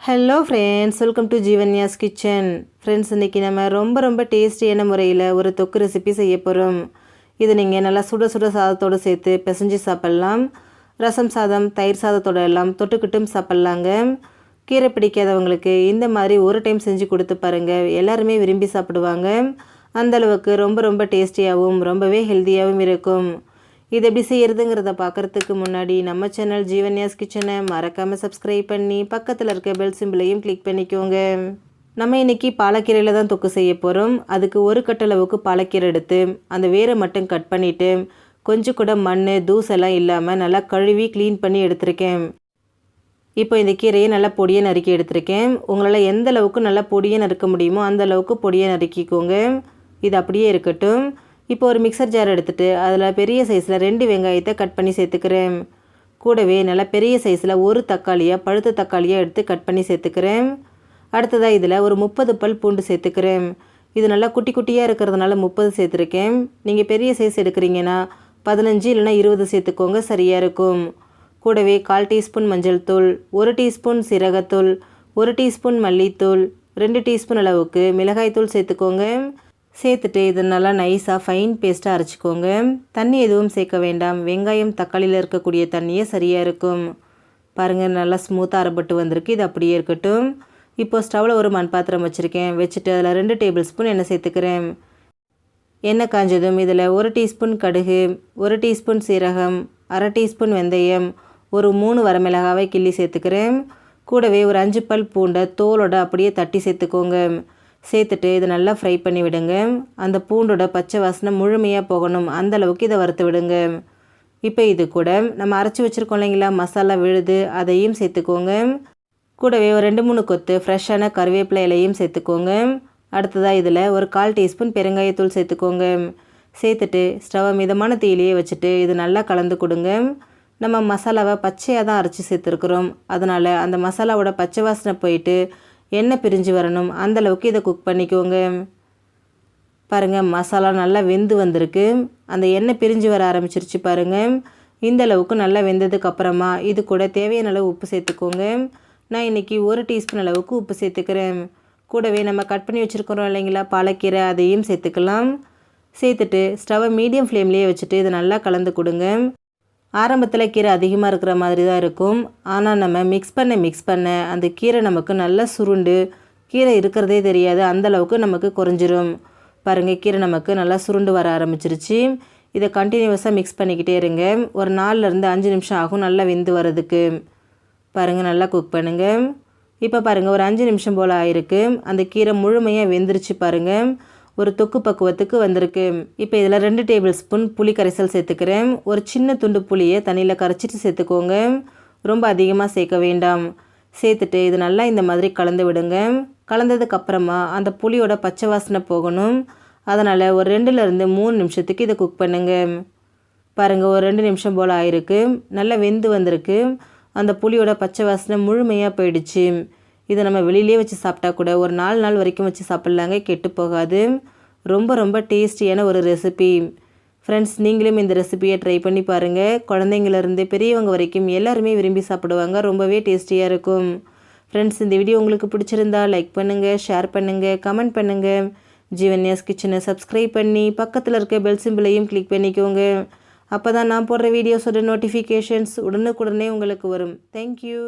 Hello friends welcome to Jeevanya's kitchen friends இன்றைக்கி நம்ம ரொம்ப ரொம்ப டேஸ்டியான முறையில் ஒரு தொக்கு ரெசிபி செய்ய போகிறோம் இது நீங்கள் நல்லா சுட சுட சாதத்தோடு சேர்த்து பிசைஞ்சு சாப்பிட்லாம். ரசம் சாதம் தயிர் சாதத்தோடு எல்லாம் தொட்டுக்கிட்டும் சாப்பிட்லாங்க. கீரை பிடிக்காதவங்களுக்கு இந்த மாதிரி ஒரு டைம் செஞ்சு கொடுத்து பாருங்கள் எல்லாருமே விரும்பி சாப்பிடுவாங்க. அந்தளவுக்கு ரொம்ப ரொம்ப டேஸ்டியாகவும் ரொம்பவே ஹெல்த்தியாகவும் இருக்கும். இது எப்படி செய்கிறதுங்கிறத பார்க்குறதுக்கு முன்னாடி நம்ம சேனல் ஜீவன்யாஸ் கிச்சனை மறக்காமல் சப்ஸ்கிரைப் பண்ணி பக்கத்தில் இருக்க பெல் சிம்பிளையும் கிளிக் பண்ணிக்கோங்க. நம்ம இன்றைக்கி பாலக்கீரையில் தான் தொக்கு செய்ய போகிறோம் அதுக்கு ஒரு கட்டளவுக்கு பாலக்கீரை எடுத்து அந்த வேரை மட்டும் கட் பண்ணிவிட்டு கொஞ்சம் கூட மண் தூசெல்லாம் இல்லாமல் நல்லா கழுவி க்ளீன் பண்ணி எடுத்திருக்கேன். இப்போ இந்த கீரையை நல்லா பொடியை நறுக்கி எடுத்திருக்கேன். உங்களால் எந்த அளவுக்கு நல்லா பொடியை நறுக்க முடியுமோ அந்த அளவுக்கு பொடியை நறுக்கிக்கோங்க. இது அப்படியே இருக்கட்டும். இப்போ ஒரு மிக்சர் ஜார் எடுத்துகிட்டு அதில் பெரிய சைஸில் ரெண்டு வெங்காயத்தை கட் பண்ணி சேர்த்துக்கிறேன். கூடவே நல்லா பெரிய சைஸில் ஒரு தக்காளியாக பழுத்த தக்காளியாக எடுத்து கட் பண்ணி சேர்த்துக்கிறேன். அடுத்ததாக இதில் ஒரு முப்பது பல் பூண்டு சேர்த்துக்கிறேன். இது நல்லா குட்டி குட்டியாக இருக்கிறதுனால முப்பது சேர்த்துருக்கேன். நீங்கள் பெரிய சைஸ் எடுக்கிறீங்கன்னா பதினஞ்சு இல்லைனா இருபது சேர்த்துக்கோங்க சரியாக இருக்கும். கூடவே கால் டீஸ்பூன் மஞ்சள் தூள் ஒரு டீஸ்பூன் சீரகத்தூள் ஒரு டீஸ்பூன் மல்லித்தூள் ரெண்டு டீஸ்பூன் அளவுக்கு மிளகாய்த்தூள் சேர்த்துக்கோங்க. சேர்த்துட்டு இது நல்லா நைஸாக ஃபைன் பேஸ்ட்டாக அரைச்சிக்கோங்க. தண்ணி எதுவும் சேர்க்க வேண்டாம். வெங்காயம் தக்காளியில் இருக்கக்கூடிய தண்ணியே சரியாக இருக்கும். பாருங்கள் நல்லா ஸ்மூத்தாக அரைப்பட்டு வந்திருக்கு. இது அப்படியே இருக்கட்டும். இப்போது ஸ்டவ்வில் ஒரு மண் பாத்திரம் வச்சுருக்கேன். வச்சுட்டு அதில் ரெண்டு டேபிள் ஸ்பூன் எண்ணெய் சேர்த்துக்கிறேன். எண்ணெய் காஞ்சதும் இதில் ஒரு டீஸ்பூன் கடுகு ஒரு டீஸ்பூன் சீரகம் அரை டீஸ்பூன் வெந்தயம் ஒரு மூணு வரமிளகாவை கிள்ளி சேர்த்துக்கிறேன். கூடவே ஒரு அஞ்சு பல் பூண்டை தோலோட அப்படியே தட்டி சேர்த்துக்கோங்க. சேர்த்துட்டு இதை நல்லா ஃப்ரை பண்ணி விடுங்க. அந்த பூண்டோட பச்சை வாசனை முழுமையாக போகணும். அந்தளவுக்கு இதை வறுத்து விடுங்க. இப்போ இது கூட நம்ம அரைச்சி வச்சுருக்கோம் இல்லைங்களா? மசாலா விழுது அதையும் சேர்த்துக்கோங்க. கூடவே ஒரு ரெண்டு மூணு கொத்து ஃப்ரெஷ்ஷான கருவேப்பிலை இலையும் சேர்த்துக்கோங்க. அடுத்ததாக இதில் ஒரு கால் டீஸ்பூன் பெருங்காயத்தூள் சேர்த்துக்கோங்க. சேர்த்துட்டு ஸ்டவ்வை மிதமான தீயிலேயே வச்சுட்டு இது நல்லா கலந்து கொடுங்க. நம்ம மசாலாவை பச்சையாக தான் அரைச்சி சேர்த்துருக்குறோம். அதனால் அந்த மசாலாவோட பச்சை வாசனை போயிட்டு எண்ணெய் பிரிஞ்சு வரணும்? அந்தளவுக்கு இதை குக் பண்ணிக்கோங்க. பாருங்கள் மசாலா நல்லா வெந்து வந்திருக்கு. அந்த எண்ணெய் பிரிஞ்சு வர ஆரம்பிச்சிருச்சு பாருங்கள் இந்த அளவுக்கு நல்லா வெந்ததுக்கு அப்புறமா இது கூட தேவையான அளவு உப்பு சேர்த்துக்கோங்க. நான் இன்றைக்கி ஒரு டீஸ்பூன் அளவுக்கு உப்பு சேர்த்துக்கிறேன். கூடவே நம்ம கட் பண்ணி வச்சுருக்கிறோம் இல்லைங்களா பாலக்கீரை அதையும் சேர்த்துக்கலாம். சேர்த்துட்டு ஸ்டவ்வை மீடியம் ஃப்ளேம்லேயே வச்சுட்டு இதை நல்லா கலந்து கொடுங்க. ஆரம்பத்தில் கீரை அதிகமாக இருக்கிற மாதிரி தான் இருக்கும். ஆனால் நம்ம மிக்ஸ் பண்ண மிக்ஸ் பண்ண அந்த கீரை நமக்கு நல்லா சுருண்டு கீரை இருக்கிறதே தெரியாது. அந்தளவுக்கு நமக்கு குறைஞ்சிரும். பாருங்கள் கீரை நமக்கு நல்லா சுருண்டு வர ஆரம்பிச்சிருச்சு. இதை கண்டினியூஸாக மிக்ஸ் பண்ணிக்கிட்டே இருங்க. ஒரு நாலுலேருந்து அஞ்சு நிமிஷம் ஆகும் நல்லா வெந்து வரதுக்கு பாருங்கள் நல்லா குக் பண்ணுங்கள் இப்போ பாருங்கள் ஒரு அஞ்சு நிமிஷம் போல் ஆயிருக்கு. அந்த கீரை முழுமையாக வெந்துருச்சு பாருங்கள் ஒரு தொக்கு பக்குவத்துக்கு வந்திருக்கு. இப்போ இதில் ரெண்டு டேபிள் ஸ்பூன் புளி கரைசல் சேர்த்துக்கிறேன். ஒரு சின்ன துண்டு புளியை தண்ணியில் கரைச்சிட்டு சேர்த்துக்கோங்க. ரொம்ப அதிகமாக சேர்க்க வேண்டாம். சேர்த்துட்டு இது நல்லா இந்த மாதிரி கலந்து விடுங்க. கலந்ததுக்கப்புறமா அந்த புளியோட பச்சை வாசனை போகணும். அதனால் ஒரு ரெண்டுலேருந்து மூணு நிமிஷத்துக்கு இதை குக் பண்ணுங்க. பாருங்கள் ஒரு ரெண்டு நிமிஷம் போல் ஆயிருக்கு. நல்லா வெந்து வந்திருக்கு. அந்த புளியோட பச்சை வாசனை முழுமையாக போயிடுச்சு. இதை நம்ம வெளியிலே வச்சு சாப்பிட்டா கூட ஒரு நாலு நாள் வரைக்கும் வச்சு சாப்பிட்லாங்க கெட்டு போகாது. ரொம்ப ரொம்ப டேஸ்டியான ஒரு ரெசிபி ஃப்ரெண்ட்ஸ் நீங்களும் இந்த ரெசிபியை ட்ரை பண்ணி பாருங்கள் குழந்தைங்கள்லேருந்து பெரியவங்க வரைக்கும் எல்லாருமே விரும்பி சாப்பிடுவாங்க. ரொம்பவே டேஸ்டியாக இருக்கும். ஃப்ரெண்ட்ஸ் இந்த வீடியோ உங்களுக்கு பிடிச்சிருந்தா லைக் பண்ணுங்கள் ஷேர் பண்ணுங்கள் கமெண்ட் பண்ணுங்கள் ஜீவன்யாஸ் கிச்சனை சப்ஸ்கிரைப் பண்ணி பக்கத்தில் இருக்க பெல் சிம்பிளையும் கிளிக் பண்ணிக்கோங்க. அப்போ தான் நான் போடுற வீடியோஸோட நோட்டிஃபிகேஷன்ஸ் உடனுக்குடனே உங்களுக்கு வரும். தேங்க்யூ